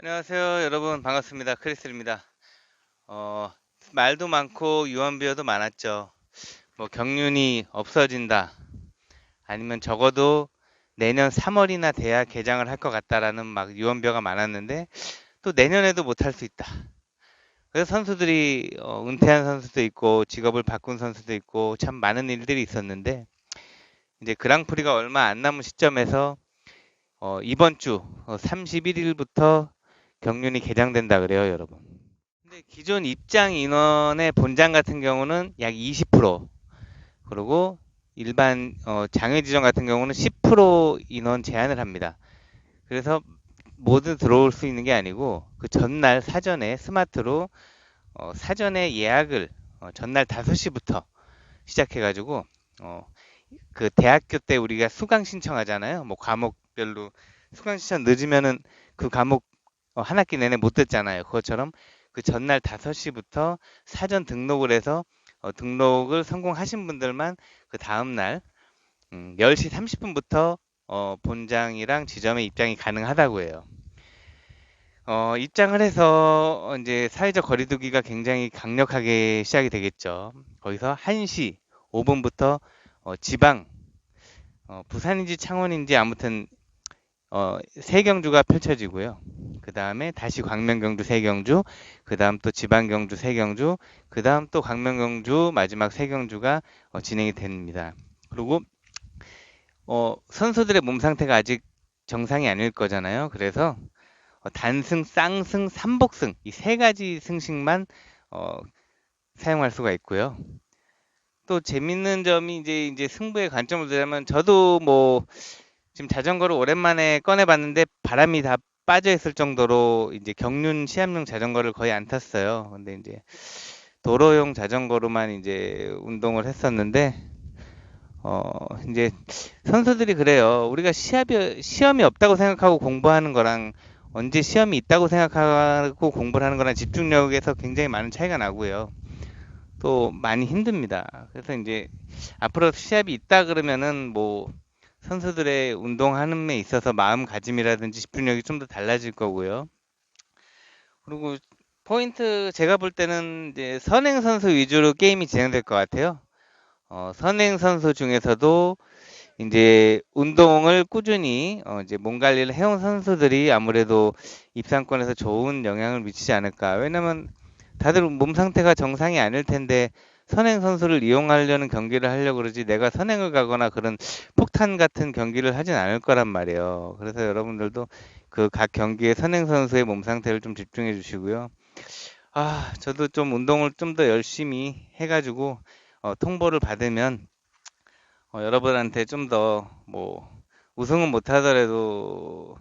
안녕하세요, 여러분. 반갑습니다. 크리스입니다. 어, 말도 많고 유언비어도 많았죠. 뭐 경륜이 없어진다. 아니면 적어도 내년 3월이나 돼야 개장을 할 것 같다라는 막 유언비어가 많았는데 또 내년에도 못할 수 있다. 그래서 선수들이 어, 은퇴한 선수도 있고 직업을 바꾼 선수도 있고 참 많은 일들이 있었는데 이제 그랑프리가 얼마 안 남은 시점에서 어, 이번 주 31일부터 경륜이 개장된다 그래요, 여러분. 근데 기존 입장 인원의 본장 같은 경우는 약 20%, 그리고 일반 어, 장외 지정 같은 경우는 10% 인원 제한을 합니다. 그래서 모두 들어올 수 있는 게 아니고 그 전날 사전에 스마트로 어, 사전에 예약을 어, 전날 5시부터 시작해가지고 어, 그 대학교 때 우리가 수강 신청하잖아요. 뭐 과목별로 수강 신청 늦으면은 그 과목 어, 한 학기 내내 못 듣잖아요. 그것처럼 그 전날 5시부터 사전 등록을 해서 어, 등록을 성공하신 분들만 그 다음날 음, 10시 30분부터 어, 본장이랑 지점에 입장이 가능하다고 해요. 어, 입장을 해서 어, 이제 사회적 거리두기가 굉장히 강력하게 시작이 되겠죠. 거기서 1시 5분부터 어, 지방 어, 부산인지 창원인지 아무튼 어, 세 경주가 펼쳐지고요. 그 다음에 다시 광명경주 세 경주, 그 다음 또 지방경주 세 경주, 그 다음 또 광명경주 마지막 세 경주가 어, 진행이 됩니다. 그리고 어, 선수들의 몸 상태가 아직 정상이 아닐 거잖아요. 그래서 어, 단승, 쌍승, 삼복승 이 세 가지 승식만 어, 사용할 수가 있고요. 또 재밌는 점이 이제 이제 승부의 관점을 두자면 저도 뭐 지금 자전거를 오랜만에 꺼내봤는데 바람이 다 빠져 있을 정도로 이제 경륜 시합용 자전거를 거의 안 탔어요. 근데 이제 도로용 자전거로만 이제 운동을 했었는데 어 이제 선수들이 그래요. 우리가 시합이 시험이 없다고 생각하고 공부하는 거랑 언제 시험이 있다고 생각하고 공부를 하는 거랑 집중력에서 굉장히 많은 차이가 나고요. 또 많이 힘듭니다. 그래서 이제 앞으로 시합이 있다 그러면은 뭐 선수들의 운동하는 데 있어서 마음가짐이라든지 집중력이 좀 더 달라질 거고요. 그리고 포인트 제가 볼 때는 이제 선행 선수 위주로 게임이 진행될 것 같아요. 어, 선행 선수 중에서도 이제 운동을 꾸준히 어, 이제 몸 관리를 해온 선수들이 아무래도 입상권에서 좋은 영향을 미치지 않을까. 왜냐면 다들 몸 상태가 정상이 아닐 텐데 선행 선수를 이용하려는 경기를 하려고 그러지 내가 선행을 가거나 그런 폭탄 같은 경기를 하진 않을 거란 말이에요. 그래서 여러분들도 그 각 경기의 선행 선수의 몸 상태를 좀 집중해 주시고요. 아, 저도 좀 운동을 좀 더 열심히 해가지고 어, 통보를 받으면 어, 여러분한테 좀 더 뭐 우승은 못하더라도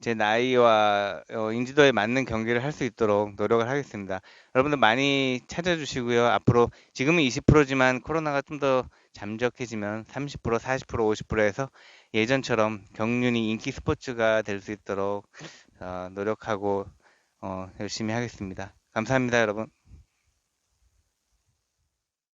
제 나이와 어, 인지도에 맞는 경기를 할 수 있도록 노력을 하겠습니다. 여러분들 많이 찾아주시고요. 앞으로 지금은 20%지만 코로나가 좀 더 잠적해지면 30%, 40%, 50% 해서 예전처럼 경륜이 인기 스포츠가 될 수 있도록 어, 노력하고 어, 열심히 하겠습니다. 감사합니다, 여러분.